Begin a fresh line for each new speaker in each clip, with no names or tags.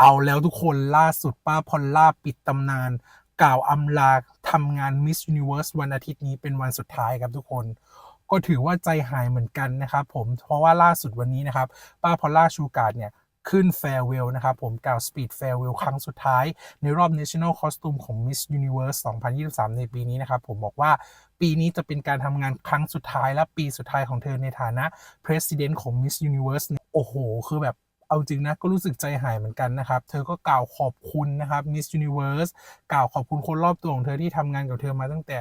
เอาแล้วทุกคนล่าสุดป้าพอลล่าปิดตำนาน กล่าวอำลาทำงาน Miss Universe วันอาทิตย์นี้เป็นวันสุดท้ายครับทุกคน ก็ถือว่าใจหายเหมือนกันนะครับผมเพราะว่าล่าสุดวันนี้นะครับ ป้าพอลล่าชูการ์ดเนี่ยขึ้น farewell นะครับผมกล่าว speed farewell ครั้งสุดท้าย ในรอบ national costume ของ Miss Universe 2023 ในปีนี้นะครับผมบอกว่าปีนี้จะเป็นการทำงานครั้งสุดท้ายและปีสุดท้ายของเธอในฐานะ president ของ Miss Universe โอ้โห คือแบบ เอาจริงนะก็รู้สึกใจหายเหมือนกันนะครับ เธอก็กล่าวขอบคุณนะครับ Miss Universe กล่าวขอบคุณคนรอบตัวของเธอที่ทำงานกับเธอมาตั้งแต่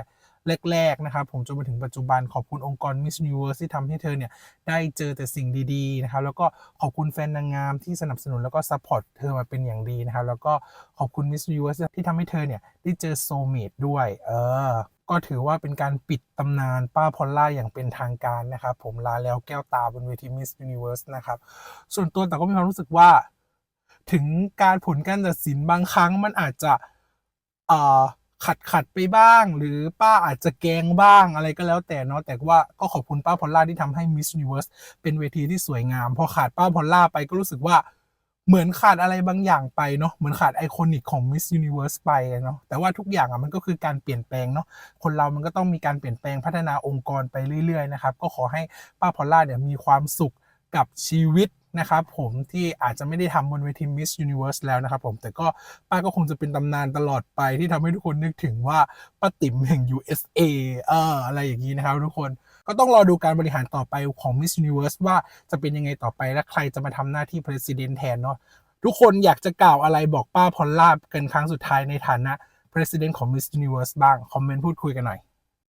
แรกๆนะครับผมจนมาถึงปัจจุบันขอบคุณองค์กร Miss Universe ที่ทำให้เธอเนี่ยได้เจอแต่สิ่งดีๆนะครับแล้วก็ขอบคุณแฟนนางงามที่สนับสนุนแล้วก็ซัพพอร์ตเธอมาเป็นอย่างดีนะครับแล้วก็ขอบคุณ Miss Universe ที่ทำให้เธอเนี่ยได้เจอโซเมดด้วยเออ ก็ถือว่าเป็นการปิดตำนานป้าพอลล่าอย่างเป็นทางการนะครับ ผมลาแล้วแก้วตาบนเวที Miss Universe นะครับ ส่วนตัวแต่ก็มีความรู้สึกว่า ถึงการผลการตัดสินบางครั้งมันอาจจะเอ่อขัดขัดไปบ้าง หรือป้าอาจจะแกงบ้างอะไรก็แล้วแต่เนาะแต่ว่าก็ขอบคุณป้าพอลล่าที่ทำให้ Miss Universe เป็นเวทีที่สวยงาม พอขาดป้าพอลล่าไปก็รู้สึกว่า เหมือนขาดอะไรบางอย่างไปเนาะเหมือนขาดไอคอนิกของ Miss Universe ไปเนาะแต่ว่าทุกอย่างอะมันก็คือการเปลี่ยนแปลงเนาะคนเรามันก็ต้องมีการเปลี่ยนแปลงพัฒนาองค์กรไปเรื่อยๆนะครับก็ขอให้ป้าพอลล่าเนี่ยมีความสุขกับชีวิต นะครับผมที่อาจจะไม่ได้ทำบนเวที Miss Universe แล้วนะครับผมแต่ก็ป้าก็คงจะเป็นตำนานตลอดไปที่ทำให้ทุกคนนึกถึงว่าป้าติ๋มแห่ง USA เอออะไรอย่างนี้นะครับทุกคนก็ต้องรอดูการบริหารต่อไปของ Miss Universe ว่าจะเป็นยังไงต่อไปและใครจะมาทำหน้าที่ President แทนเนาะทุกคนอยากจะกล่าวอะไรบอกป้าพอลล่ากันครั้งสุดท้ายในฐานะ President ของ Miss Universe บ้าง คอมเมนต์พูดคุยกันหน่อย